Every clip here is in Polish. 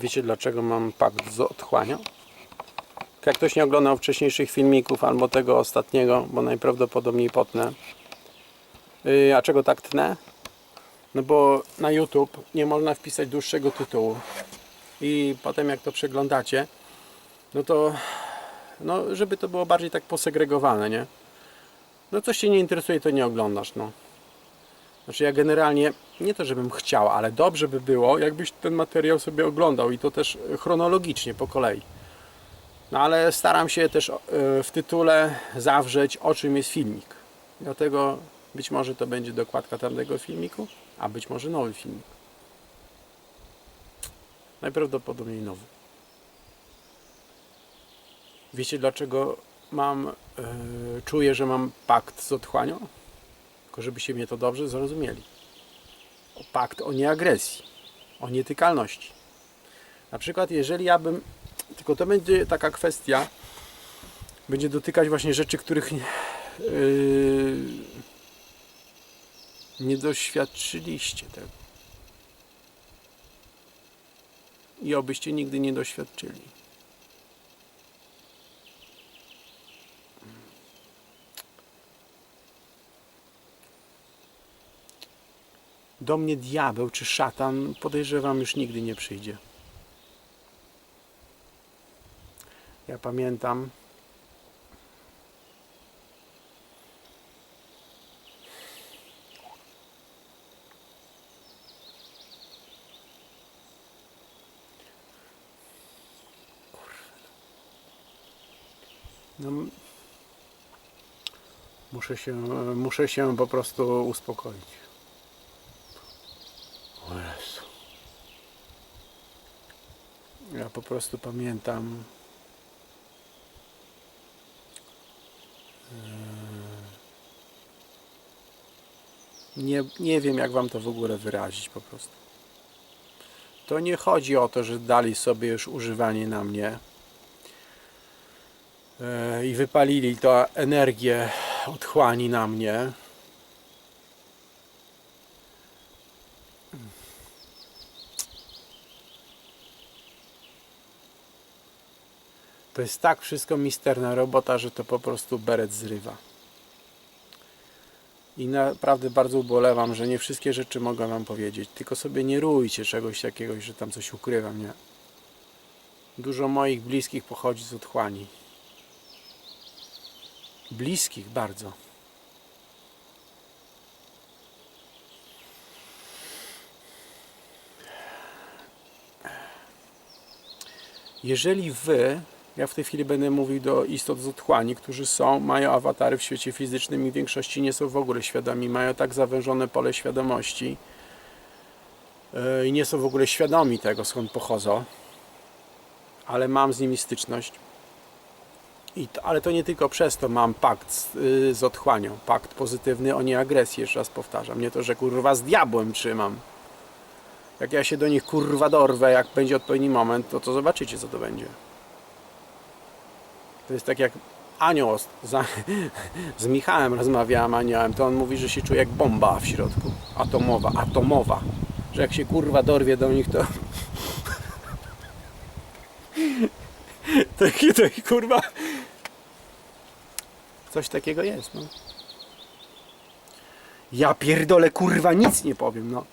Wiecie dlaczego mam pakt z otchłanią? Jak ktoś nie oglądał wcześniejszych filmików albo tego ostatniego, bo najprawdopodobniej potnę. Yy, a czego tak tnę? No bo na YouTube nie można wpisać dłuższego tytułu. I potem jak to przeglądacie, no to no, żeby to było bardziej tak posegregowane, nie? No coś Cię nie interesuje, to nie oglądasz, no. Znaczy ja generalnie, nie to żebym chciał, ale dobrze by było, jakbyś ten materiał sobie oglądał i to też chronologicznie, po kolei. No ale staram się też e, w tytule zawrzeć, o czym jest filmik. Dlatego być może to będzie dokładka tamtego filmiku, a być może nowy filmik. Najprawdopodobniej nowy. Wiecie dlaczego mam, e, czuję, że mam pakt z otchłanią? Tylko żebyście mnie to dobrze zrozumieli. O pakt o nieagresji, o nietykalności. Na przykład jeżeli ja bym, tylko to będzie taka kwestia, będzie dotykać właśnie rzeczy, których nie, yy, nie doświadczyliście tego. I obyście nigdy nie doświadczyli. Do mnie diabeł czy szatan, podejrzewam, już nigdy nie przyjdzie. Ja pamiętam. No, muszę się, muszę się po prostu uspokoić. O Jezu. Ja po prostu pamiętam. e, Nie, nie wiem, jak Wam to w ogóle wyrazić po prostu. To nie chodzi o to, że dali sobie już używanie na mnie e, i wypalili to energię otchłani na mnie. To jest tak wszystko misterna robota, że to po prostu beret zrywa. I naprawdę bardzo ubolewam, że nie wszystkie rzeczy mogę Wam powiedzieć. Tylko sobie nie rójcie czegoś takiego, że tam coś ukrywam, nie? Dużo moich bliskich pochodzi z otchłani. Bliskich bardzo. Jeżeli wy, ja w tej chwili będę mówił do istot z otchłani, którzy są, mają awatary w świecie fizycznym i w większości nie są w ogóle świadomi, mają tak zawężone pole świadomości yy, i nie są w ogóle świadomi tego, skąd pochodzą, ale mam z nimi styczność. To, ale to nie tylko przez to mam pakt z, yy, z otchłanią, pakt pozytywny o nieagresji, jeszcze raz powtarzam, nie to, że kurwa z diabłem trzymam. Jak ja się do nich kurwa dorwę, jak będzie odpowiedni moment, to to zobaczycie co to będzie. To jest tak jak anioł z Michałem rozmawiałem aniołem, to on mówi, że się czuje jak bomba w środku. Atomowa, atomowa. Że jak się kurwa dorwie do nich, to takie to i kurwa coś takiego jest, no. Ja pierdolę kurwa nic nie powiem, no.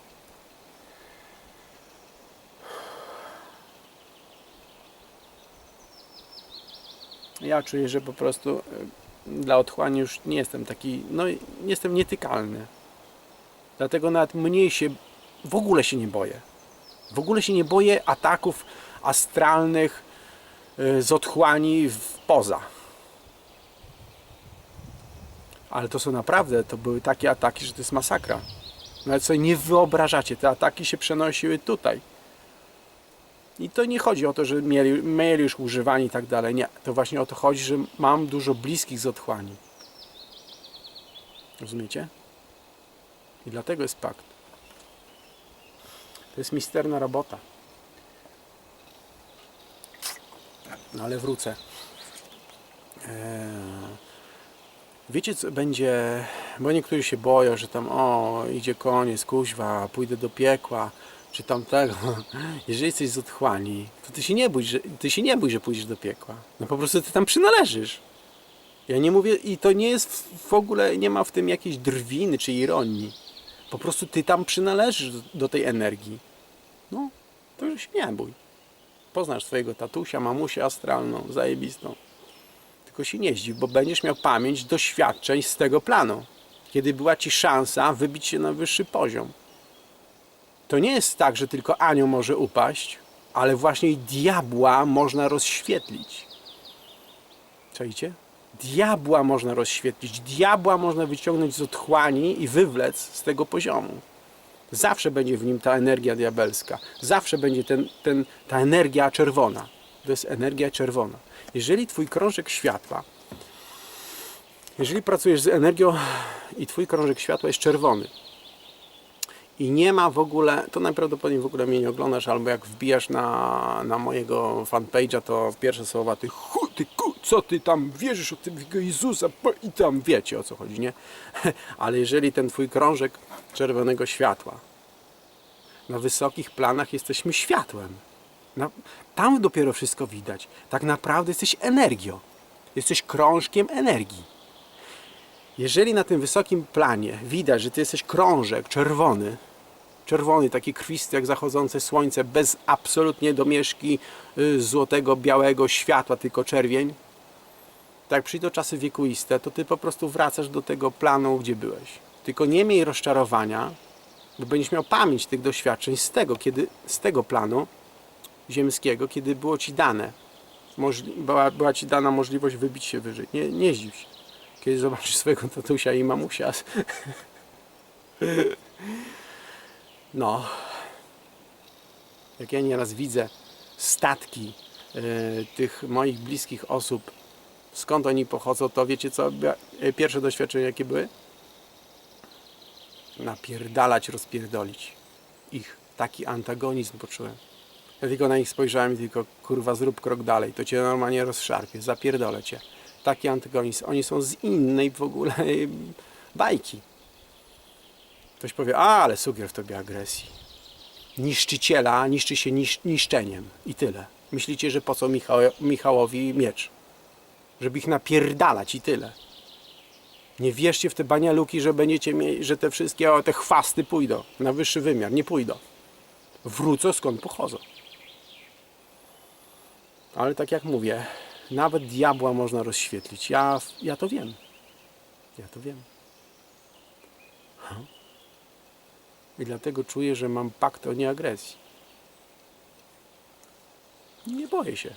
Ja czuję, że po prostu y, dla otchłani już nie jestem taki, no jestem nietykalny. Dlatego nawet mniej się, w ogóle się nie boję. W ogóle się nie boję ataków astralnych y, z otchłani w poza. Ale to są naprawdę, to były takie ataki, że to jest masakra. Nawet sobie nie wyobrażacie, te ataki się przenosiły tutaj. I to nie chodzi o to, że mieli, mieli już używani i tak dalej. Nie, to właśnie o to chodzi, że mam dużo bliskich z otchłani. Rozumiecie? I dlatego jest pakt. To jest misterna robota. No ale wrócę. Eee, wiecie co będzie, bo niektórzy się boją, że tam o, idzie koniec, kuźwa, pójdę do piekła, czy tamtego, jeżeli jesteś z otchłani, to ty się nie bój, że, ty się nie bój, że pójdziesz do piekła. No po prostu ty tam przynależysz. Ja nie mówię, i to nie jest w- ogóle, nie ma w tym jakiejś drwiny czy ironii. Po prostu ty tam przynależysz do, do tej energii. No, to już się nie bój. Poznasz swojego tatusia, mamusię astralną, zajebistą. Tylko się nie zdziw, bo będziesz miał pamięć doświadczeń z tego planu. Kiedy była ci szansa wybić się na wyższy poziom. To nie jest tak, że tylko anioł może upaść, ale właśnie diabła można rozświetlić. Czajcie? Diabła można rozświetlić, diabła można wyciągnąć z otchłani i wywlec z tego poziomu. Zawsze będzie w nim ta energia diabelska. Zawsze będzie ten, ten, ta energia czerwona. To jest energia czerwona. Jeżeli twój krążek światła, jeżeli pracujesz z energią i twój krążek światła jest czerwony i nie ma w ogóle, to najprawdopodobniej w ogóle mnie nie oglądasz, albo jak wbijasz na, na mojego fanpage'a, to pierwsze słowa ty chu, ty ku, co ty tam wierzysz o tym Jezusa i tam wiecie o co chodzi, nie? Ale jeżeli ten twój krążek czerwonego światła na wysokich planach jesteśmy światłem. Na, tam dopiero wszystko widać. Tak naprawdę jesteś energią. Jesteś krążkiem energii. Jeżeli na tym wysokim planie widać, że ty jesteś krążek czerwony, czerwony, taki krwisty jak zachodzące słońce, bez absolutnie domieszki y, złotego, białego światła, tylko czerwień, tak przyjdą czasy wiekuiste, to ty po prostu wracasz do tego planu, gdzie byłeś. Tylko nie miej rozczarowania, bo będziesz miał pamięć tych doświadczeń z tego, kiedy, z tego planu ziemskiego, kiedy było ci dane. Była, była ci dana możliwość wybić się wyżej. Nie, nie zdziw się. Kiedy zobaczysz swojego tatusia i mamusia. No. Jak ja nieraz widzę statki e, tych moich bliskich osób, skąd oni pochodzą, to wiecie co? e, Pierwsze doświadczenia jakie były? napierdalać, rozpierdolić ich. Taki antagonizm poczułem. Ja tylko na nich spojrzałem i tylko, kurwa, zrób krok dalej, to cię normalnie rozszarpie, zapierdolę cię. Taki antagonizm. Oni są z innej w ogóle bajki. Ktoś powie, a, ale sugier w tobie agresji. Niszczyciela niszczy się nisz, niszczeniem i tyle. Myślicie, że po co Michał, Michałowi miecz? Żeby ich napierdalać i tyle. Nie wierzcie w te banialuki, że będziecie mieli, że te wszystkie o, te chwasty pójdą na wyższy wymiar. Nie pójdą. Wrócą skąd pochodzą. Ale tak jak mówię, nawet diabła można rozświetlić. Ja, ja to wiem. Ja to wiem. I dlatego czuję, że mam pakt o nieagresji. Nie boję się.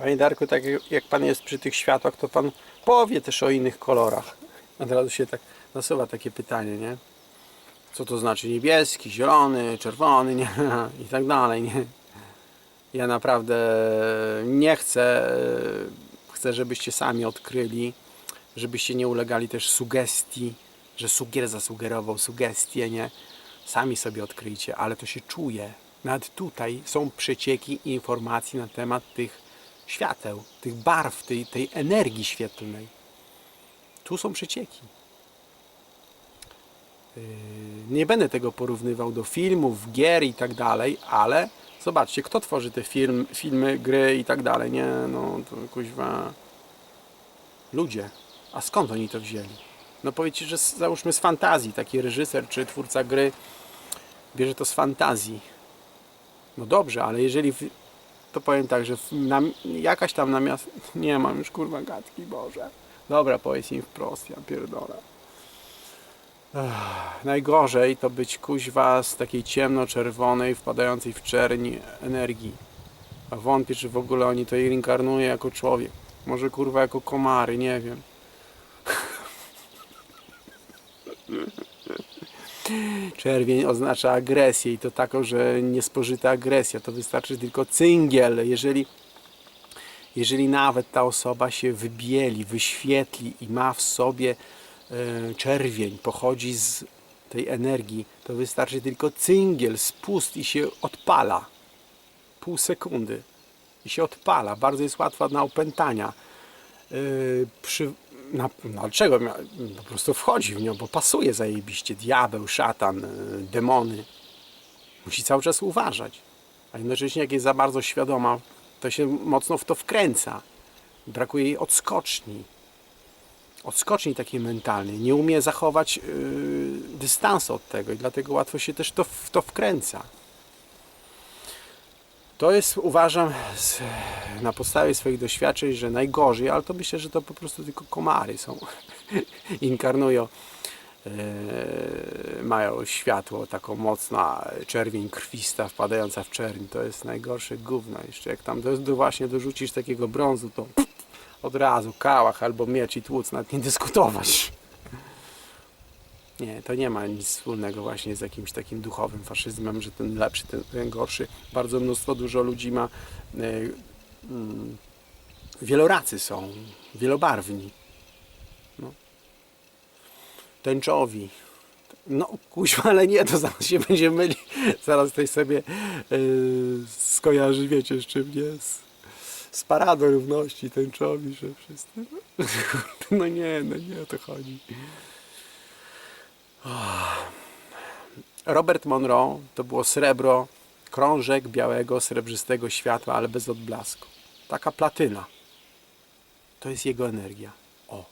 Panie Darku, tak jak- Pan jest przy tych światłach, to Pan powie też o innych kolorach. Od razu się tak nasuwa takie pytanie, nie? Co to znaczy niebieski, zielony, czerwony, nie? I tak dalej, nie? Ja naprawdę nie chcę, chcę, żebyście sami odkryli, żebyście nie ulegali też sugestii, że sugier zasugerował sugestie, nie? Sami sobie odkryjcie, ale to się czuje. Nawet tutaj są przecieki informacji na temat tych świateł, tych barw, tej, tej energii świetlnej. Tu są przecieki. Yy, Nie będę tego porównywał do filmów, gier i tak dalej, ale zobaczcie, kto tworzy te film, filmy, gry i tak dalej. Nie, no to kuźwa ludzie. A skąd oni to wzięli? No powiedzcie, że załóżmy z fantazji, taki reżyser czy twórca gry bierze to z fantazji. No dobrze, ale jeżeli to powiem tak, że na, jakaś tam namiast... Nie mam już kurwa gadki, Boże. Dobra, powiedz im wprost, ja pierdolę. Ech, najgorzej to być kuźwa z takiej ciemno-czerwonej, wpadającej w czerni energii. A wątpię, czy w ogóle oni to reinkarnuje jako człowiek. Może kurwa jako komary, nie wiem. Czerwień oznacza agresję i to taką, że niespożyta agresja. To wystarczy tylko cyngiel. Jeżeli, jeżeli nawet ta osoba się wybieli, wyświetli i ma w sobie e, czerwień, pochodzi z tej energii, to wystarczy tylko cyngiel, spust i się odpala. Pół sekundy. I się odpala. Bardzo jest łatwa na opętania. Yy, przy, na, dlaczego? Po prostu wchodzi w nią, bo pasuje zajebiście. Diabeł, szatan, yy, demony. Musi cały czas uważać. A jednocześnie jak jest za bardzo świadoma, to się mocno w to wkręca. Brakuje jej odskoczni. Odskoczni takiej mentalnej. Nie umie zachować yy, dystansu od tego i dlatego łatwo się też to, w to wkręca. To jest, uważam, z, na podstawie swoich doświadczeń, że najgorzej, ale to myślę, że to po prostu tylko komary są. Inkarnują, e, mają światło, taką mocna czerwień krwista wpadająca w czerń. To jest najgorsze gówno. Jeszcze jak tam do, do właśnie dorzucisz takiego brązu, to od razu kałach albo miecz i tłuc, nawet nie dyskutować. Nie, to nie ma nic wspólnego właśnie z jakimś takim duchowym faszyzmem, że ten lepszy, ten, ten gorszy. Bardzo mnóstwo, dużo ludzi ma. E, mm, wieloracy są, wielobarwni. No. Tęczowi. No kuźwa, ale nie, to zaraz się będzie myli. Zaraz ktoś sobie e, skojarzy, wiecie z czym nie? Z, paradą równości tęczowi, że wszyscy. No nie, no nie o to chodzi. Robert Monroe to było srebro, krążek białego, srebrzystego światła, ale bez odblasku. Taka platyna. To jest jego energia. O.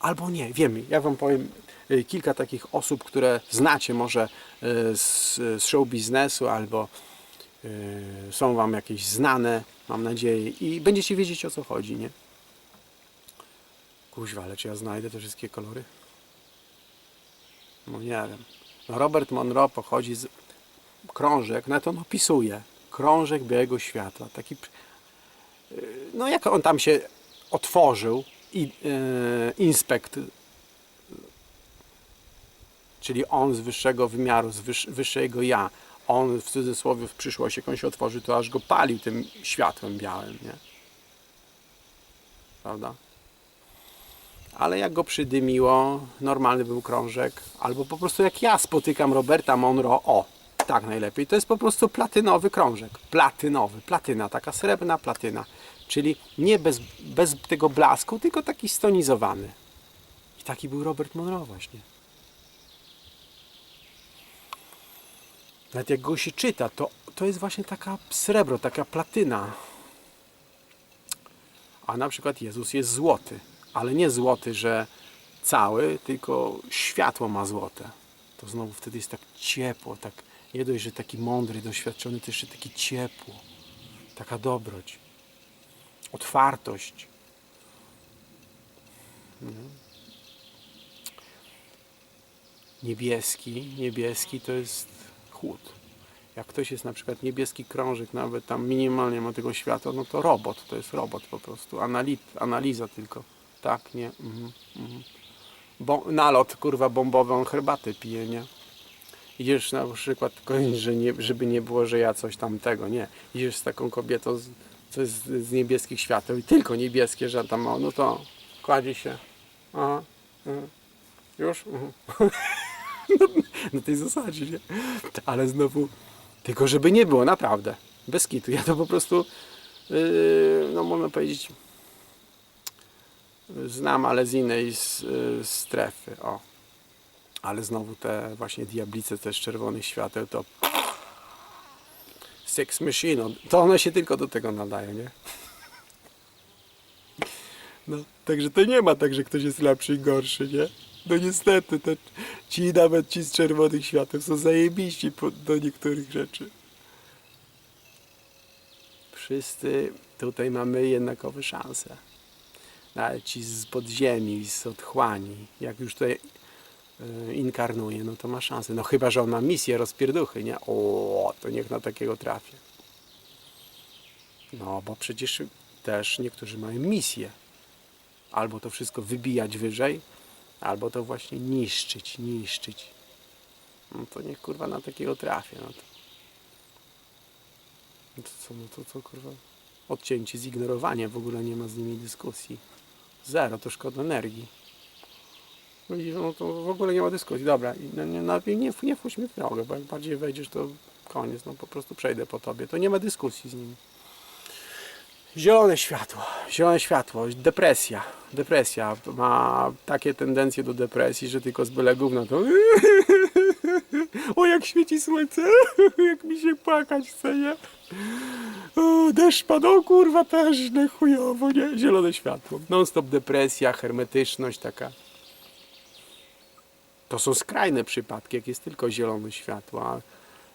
Albo nie, wiem, ja wam powiem y, kilka takich osób, które znacie może y, z, show biznesu albo y, są wam jakieś znane, mam nadzieję, i będziecie wiedzieć o co chodzi, nie? Kuźwa, ale czy ja znajdę te wszystkie kolory? No nie wiem. No Robert Monroe pochodzi z krążek, na to on opisuje. Krążek białego światła. Taki, yy, no jak on tam się otworzył i yy, inspekt, czyli on z wyższego wymiaru, z wyż, wyższego ja, on w cudzysłowie w przyszłości, jak on się otworzy, to aż go palił tym światłem białym, nie? Prawda? Ale jak go przydymiło, normalny był krążek, albo po prostu jak ja spotykam Roberta Monroe, o, tak najlepiej, to jest po prostu platynowy krążek, platynowy, platyna, taka srebrna platyna, czyli nie bez, bez tego blasku, tylko taki stonizowany. I taki był Robert Monroe właśnie. Nawet jak go się czyta, to, to jest właśnie taka srebro, taka platyna. A na przykład Jezus jest złoty, ale nie złoty, że cały, tylko światło ma złote. To znowu wtedy jest tak ciepło, tak nie dość, że taki mądry, doświadczony, to jeszcze takie ciepło, taka dobroć, otwartość. Mhm. Niebieski, niebieski to jest chłód. Jak ktoś jest na przykład niebieski krążek, nawet tam minimalnie ma tego światła, no to robot, to jest robot po prostu, Anali analiza tylko. Tak, nie. Mhm, mhm. Bo, nalot, kurwa, bombowy, on herbatę pije, nie? Idziesz na przykład, że nie, żeby nie było, że ja coś tamtego, nie. Idziesz z taką kobietą, z, co jest z, niebieskich świateł i tylko niebieskie, że tam, no to kładzie się. Aha, mhm. już? Mhm. na tej zasadzie, nie? Ale znowu, tylko żeby nie było, naprawdę. Bez kitu. Ja to po prostu, yy, no można powiedzieć, znam, ale z innej y, strefy. O. Ale znowu te właśnie diablice też czerwonych świateł to Sex Machine, to one się tylko do tego nadają, nie? No, także to nie ma tak, że ktoś jest lepszy i gorszy, nie? No niestety, te, ci nawet ci z czerwonych świateł są zajebiści po, do niektórych rzeczy. Wszyscy tutaj mamy jednakowe szanse nawet ci z podziemi, z otchłani, jak już tutaj y, inkarnuje, no to ma szansę. No chyba, że on ma misję rozpierduchy, nie? O, to niech na takiego trafię. No, bo przecież też niektórzy mają misję. Albo to wszystko wybijać wyżej, albo to właśnie niszczyć, niszczyć. No to niech kurwa na takiego trafię. No to, no to co, no to co kurwa? Odcięci, zignorowanie, w ogóle nie ma z nimi dyskusji. Zero, to szkoda energii. Widzisz, no to w ogóle nie ma dyskusji. Dobra, no, nie, no, nie, nie w drogę, bo jak bardziej wejdziesz, to koniec, no po prostu przejdę po tobie. To nie ma dyskusji z nimi. Zielone światło, zielone światło, depresja. Depresja ma takie tendencje do depresji, że tylko z byle gówna to o jak świeci słońce, jak mi się płakać chce, nie? O, deszcz pada, o kurwa też źle, chujowo, nie? Zielone światło. Non stop depresja, hermetyczność taka. To są skrajne przypadki, jak jest tylko zielone światło, a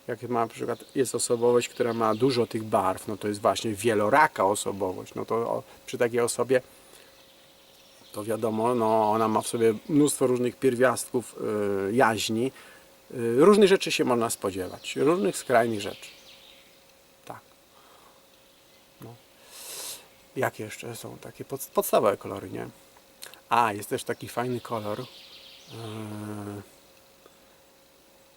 jak ma na przykład jest osobowość, która ma dużo tych barw, no to jest właśnie wieloraka osobowość, no to o, przy takiej osobie to wiadomo, no ona ma w sobie mnóstwo różnych pierwiastków y, jaźni, różnych rzeczy się można spodziewać, różnych skrajnych rzeczy. Tak. No. Jakie jeszcze są takie pod, podstawowe kolory, nie? A, jest też taki fajny kolor. Yy,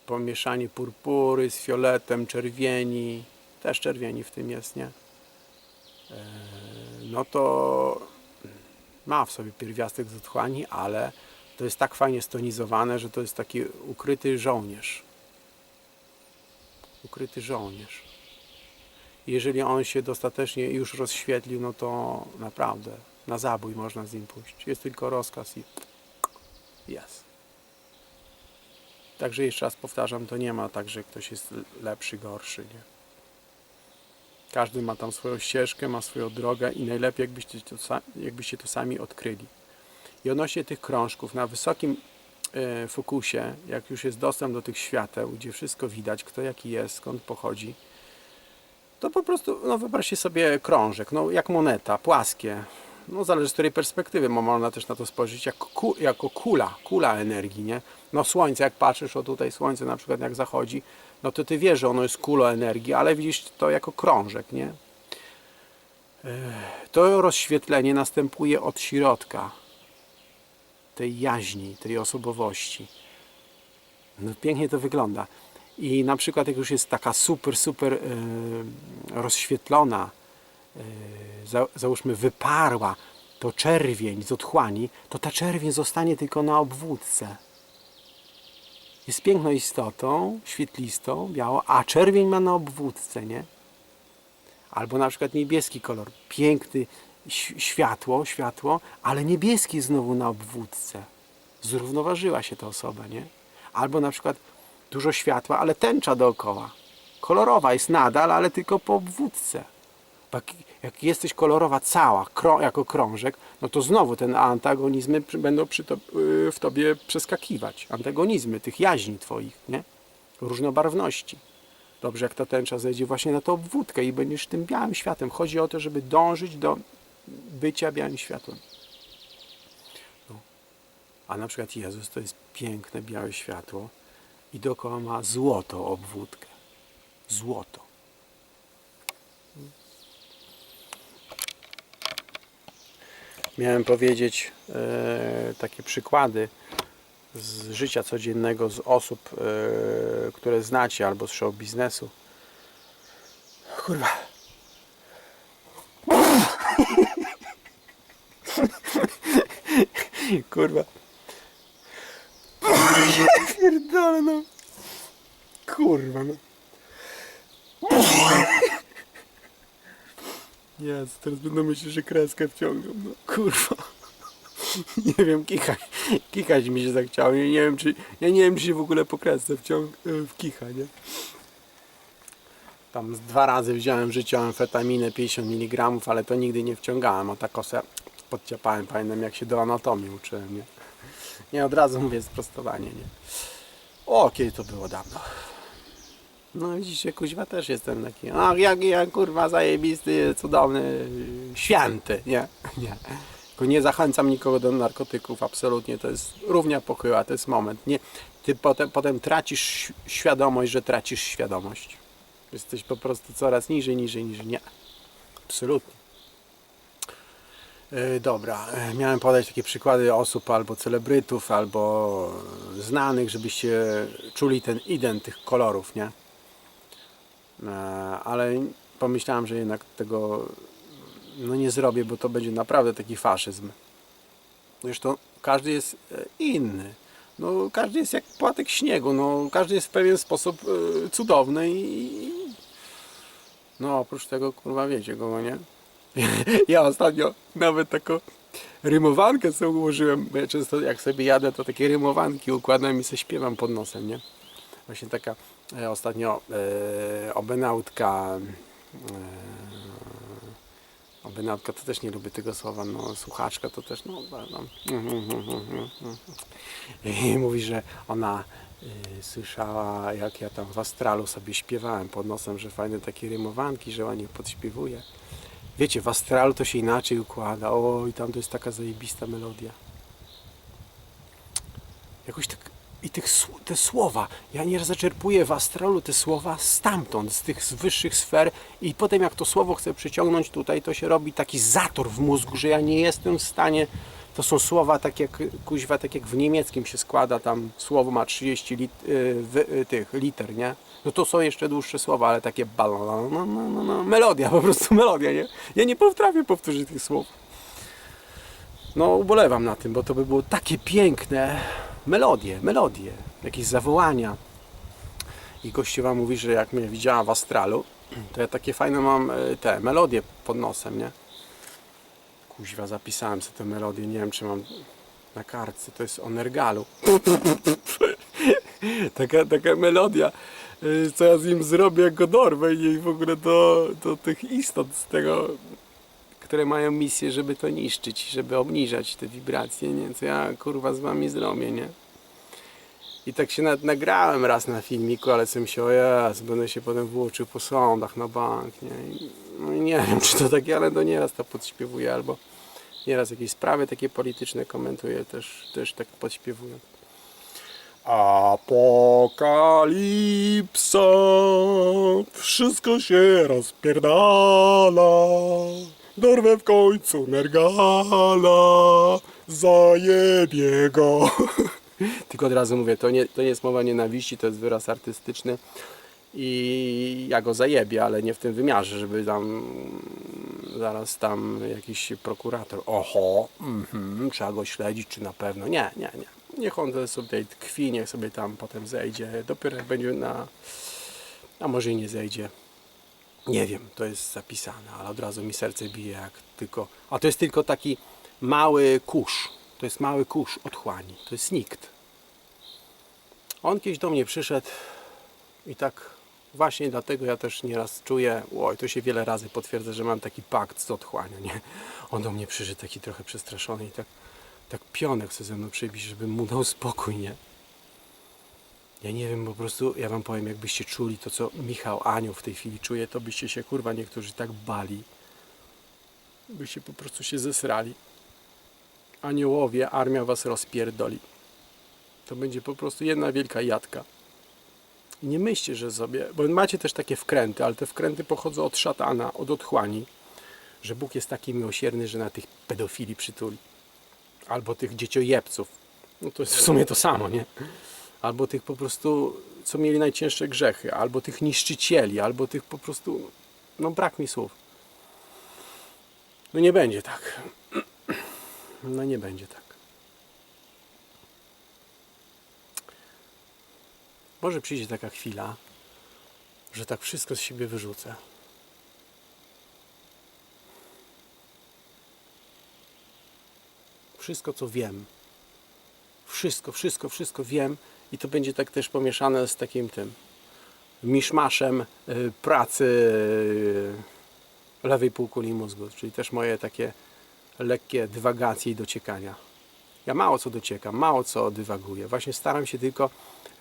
pomieszanie purpury z fioletem, czerwieni. Też czerwieni w tym jest, nie? Yy, no to ma w sobie pierwiastek z otchłani, ale to jest tak fajnie stonizowane, że to jest taki ukryty żołnierz. Ukryty żołnierz. Jeżeli on się dostatecznie już rozświetlił, no to naprawdę na zabój można z nim pójść. Jest tylko rozkaz i jest. Także jeszcze raz powtarzam, to nie ma tak, że ktoś jest lepszy, gorszy, nie? Każdy ma tam swoją ścieżkę, ma swoją drogę i najlepiej jakbyście to, jakbyście to sami odkryli. I odnośnie tych krążków, na wysokim e, fokusie, jak już jest dostęp do tych świateł, gdzie wszystko widać, kto jaki jest, skąd pochodzi, to po prostu, no wyobraźcie sobie krążek, no jak moneta, płaskie. No zależy z której perspektywy, bo można też na to spojrzeć jako, ku, jako kula, kula energii, nie? No słońce, jak patrzysz, o tutaj słońce na przykład jak zachodzi, no to ty wiesz, że ono jest kulą energii, ale widzisz to jako krążek, nie? Ech, To rozświetlenie następuje od środka tej jaźni, tej osobowości. No, pięknie to wygląda. I na przykład jak już jest taka super, super e, rozświetlona, e, za, załóżmy wyparła to czerwień z otchłani, to ta czerwień zostanie tylko na obwódce. Jest piękną istotą, świetlistą, białą, a czerwień ma na obwódce, nie? Albo na przykład niebieski kolor, piękny, światło, światło, ale niebieski znowu na obwódce. Zrównoważyła się ta osoba, nie? Albo na przykład dużo światła, ale tęcza dookoła. Kolorowa jest nadal, ale tylko po obwódce. Jak, jesteś kolorowa cała, jako krążek, no to znowu te antagonizmy będą to, yy, w tobie przeskakiwać. Antagonizmy tych jaźni twoich, nie? Różnobarwności. Dobrze, jak ta tęcza zejdzie właśnie na tą obwódkę i będziesz tym białym światem. Chodzi o to, żeby dążyć do bycia białym światłem. No. A na przykład Jezus to jest piękne białe światło i dookoła ma złotą obwódkę. Złoto. Miałem powiedzieć e, takie przykłady z życia codziennego, z osób, e, które znacie albo z show biznesu. Kurwa. Kurwa. Pierdolę no. Kurwa no. Jezu, teraz będą myśleć, że kreskę wciągną. No kurwa. Nie wiem, kichać, kichać mi się zachciało. Ja nie wiem, czy, ja nie wiem, czy się w ogóle po kresce wciąg, e, w kicha, nie? Tam z dwa razy wziąłem w życiu amfetaminę 50 mg, ale to nigdy nie wciągałem, a tak se podciapałem, pamiętam jak się do anatomii uczyłem, nie? Nie, od razu mówię sprostowanie, nie? O, kiedy to było dawno. No widzicie, kuźwa też jestem taki, ach, jak ja kurwa zajebisty, cudowny, święty, nie, nie. Tylko nie zachęcam nikogo do narkotyków, absolutnie, to jest równia pochyła, to jest moment. Nie, ty potem, potem tracisz świadomość, że tracisz świadomość. Jesteś po prostu coraz niżej, niżej, niżej, nie. Absolutnie. E, Dobra, e, miałem podać takie przykłady osób albo celebrytów, albo znanych, żebyście czuli ten ident tych kolorów, nie? E, ale pomyślałem, że jednak tego no nie zrobię, bo to będzie naprawdę taki faszyzm. Zresztą każdy jest inny. No, każdy jest jak płatek śniegu. No, każdy jest w pewien sposób cudowny i... No, oprócz tego, kurwa, wiecie go, nie? Ja ostatnio nawet taką rymowankę sobie ułożyłem, bo ja często jak sobie jadę, to takie rymowanki układam i sobie śpiewam pod nosem, nie? Właśnie taka e, ostatnio e, obenautka e, obenautka to też nie lubię tego słowa, no słuchaczka to też, no, no. I mówi, że ona y, słyszała jak ja tam w astralu sobie śpiewałem pod nosem, że fajne takie rymowanki, że ładnie podśpiewuje. Wiecie, w astralu to się inaczej układa. O, i tam to jest taka zajebista melodia. Jakoś tak. I tych, te słowa. Ja nieraz zaczerpuję w astralu te słowa stamtąd, z tych z wyższych sfer, i potem jak to słowo chcę przyciągnąć tutaj, to się robi taki zator w mózgu, że ja nie jestem w stanie. To są słowa tak jak kuźwa, tak jak w niemieckim się składa, tam słowo ma 30 lit, y, y, tych liter, nie? No to są jeszcze dłuższe słowa, ale takie bal, no, no, no, no, melodia, po prostu melodia, nie? Ja nie potrafię powtórzyć tych słów. No ubolewam na tym, bo to by było takie piękne melodie, melodie, jakieś zawołania. I gościowa mówi, że jak mnie widziała w astralu, to ja takie fajne mam e, te melodie pod nosem, nie? Kuźwa, zapisałem sobie tę melodię, nie wiem czy mam na kartce, to jest o Nergalu. taka, taka melodia, co ja z nim zrobię, jak go dorwę i w ogóle do, do tych istot z tego, które mają misję, żeby to niszczyć, żeby obniżać te wibracje, nie? Co ja kurwa z wami zrobię, nie? I tak się nawet nagrałem raz na filmiku, ale sobie się o Jezu, będę się potem włóczył po sądach na bank, nie? I, no i nie wiem, czy to takie, ale to nieraz to podśpiewuję, albo nieraz jakieś sprawy takie polityczne komentuję, też, też tak podśpiewuję. Apokalipsa, wszystko się rozpierdala, dorwę w końcu Nergala, zajebie go. Tylko od razu mówię, to nie, to nie jest mowa nienawiści, to jest wyraz artystyczny i ja go zajebię, ale nie w tym wymiarze, żeby tam zaraz tam jakiś prokurator, oho, mhm, trzeba go śledzić, czy na pewno. Nie, nie, nie. Niech on sobie tkwi, niech sobie tam potem zejdzie. Dopiero jak będzie na... A może i nie zejdzie. Nie wiem, to jest zapisane, ale od razu mi serce bije jak tylko... A to jest tylko taki mały kurz. To jest mały kurz otchłani. To jest nikt. On kiedyś do mnie przyszedł i tak właśnie dlatego ja też nieraz czuję, oj, to się wiele razy potwierdza, że mam taki pakt z otchłanią, nie? On do mnie przyszedł taki trochę przestraszony i tak, tak pionek chce ze mną przybić, żebym mu dał spokój, nie? Ja nie wiem, po prostu, ja wam powiem, jakbyście czuli to, co Michał Anioł w tej chwili czuje, to byście się, kurwa, niektórzy tak bali, byście po prostu się zesrali. Aniołowie, armia was rozpierdoli. To będzie po prostu jedna wielka jadka. I nie myślcie, że sobie, bo macie też takie wkręty, ale te wkręty pochodzą od szatana, od otchłani, że Bóg jest taki miłosierny, że na tych pedofili przytuli. Albo tych dzieciojebców. No to jest w sumie to samo, nie? Albo tych po prostu, co mieli najcięższe grzechy, albo tych niszczycieli, albo tych po prostu, no brak mi słów. No nie będzie tak. No nie będzie tak. Może przyjdzie taka chwila, że tak wszystko z siebie wyrzucę. Wszystko, co wiem. Wszystko, wszystko, wszystko wiem i to będzie tak też pomieszane z takim tym miszmaszem y, pracy y, lewej półkuli mózgu, czyli też moje takie lekkie dywagacje i dociekania. Ja mało co dociekam, mało co dywaguję. Właśnie staram się tylko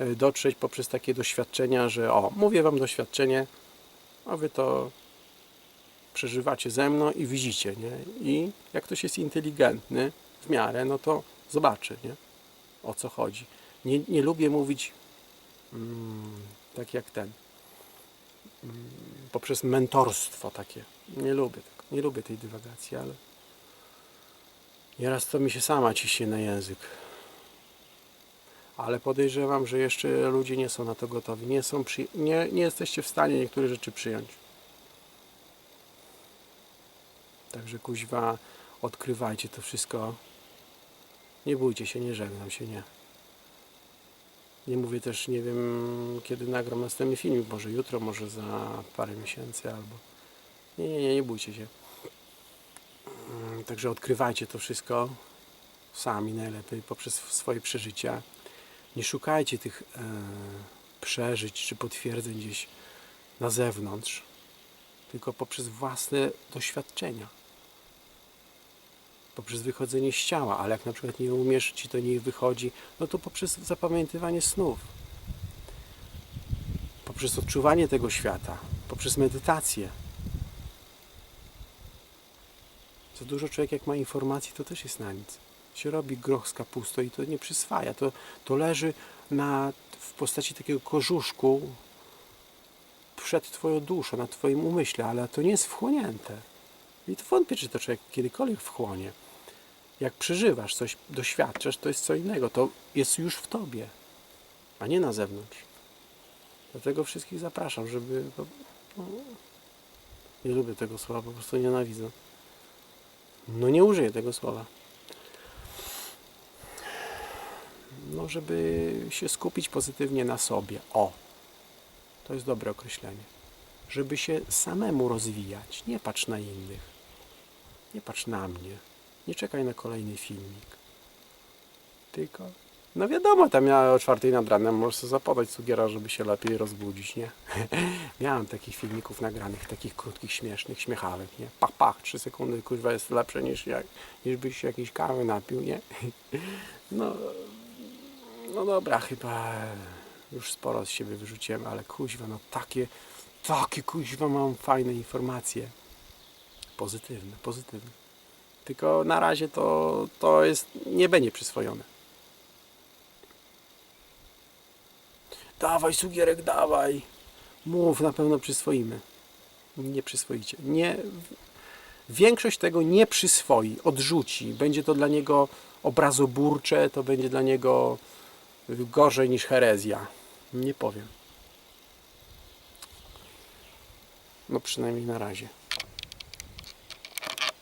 y, dotrzeć poprzez takie doświadczenia, że o, mówię Wam doświadczenie, a Wy to przeżywacie ze mną i widzicie, nie? I jak ktoś jest inteligentny w miarę, no to zobaczy, nie? O co chodzi. Nie, nie lubię mówić mm, tak jak ten, mm, poprzez mentorstwo takie. Nie lubię tego. Nie lubię tej dywagacji, ale nieraz to mi się sama ciśnie na język. Ale podejrzewam, że jeszcze ludzie nie są na to gotowi. Nie, są przy... nie, nie jesteście w stanie niektóre rzeczy przyjąć. Także kuźwa, odkrywajcie to wszystko. Nie bójcie się, nie żegnam się, nie. Nie mówię też, nie wiem, kiedy nagram następny filmik, może jutro, może za parę miesięcy, albo... Nie, nie, nie, nie bójcie się. Mm, Także odkrywajcie to wszystko sami najlepiej, poprzez swoje przeżycia. Nie szukajcie tych e, przeżyć czy potwierdzeń gdzieś na zewnątrz, tylko poprzez własne doświadczenia. Poprzez wychodzenie z ciała, ale jak na przykład nie umiesz, ci to nie wychodzi, no to poprzez zapamiętywanie snów. Poprzez odczuwanie tego świata, poprzez medytację. Za dużo człowiek jak ma informacji, to też jest na nic. Się robi groch z kapustą i to nie przyswaja. To, to leży na, w postaci takiego kożuszku przed Twoją duszą, na Twoim umyśle, ale to nie jest wchłonięte. I to wątpię, czy to człowiek kiedykolwiek wchłonie. Jak przeżywasz coś, doświadczasz, to jest co innego. To jest już w Tobie, a nie na zewnątrz. Dlatego wszystkich zapraszam, żeby... No, nie lubię tego słowa, po prostu nienawidzę. No nie użyję tego słowa. No, żeby się skupić pozytywnie na sobie. O, to jest dobre określenie. Żeby się samemu rozwijać. Nie patrz na innych. Nie patrz na mnie. Nie czekaj na kolejny filmik. Tylko, no wiadomo, tam ja o czwartej nad ranem możesz sobie zapodać cugiera, żeby się lepiej rozbudzić, nie? Miałem takich filmików nagranych, takich krótkich, śmiesznych, śmiechawek, nie? Pach, pach, trzy sekundy, kurwa, jest lepsze niż, jak, niż byś się jakiejś kawy napił, nie? No, no dobra, chyba już sporo z siebie wyrzuciłem, ale kuźwa, no takie, takie kuźwa mam fajne informacje. Pozytywne, pozytywne. Tylko na razie to, to jest, nie będzie przyswojone. Dawaj, Sugierek, dawaj. Mów, na pewno przyswoimy. Nie przyswoicie. Nie, większość tego nie przyswoi, odrzuci. Będzie to dla niego obrazoburcze, to będzie dla niego gorzej niż herezja. Nie powiem. No przynajmniej na razie.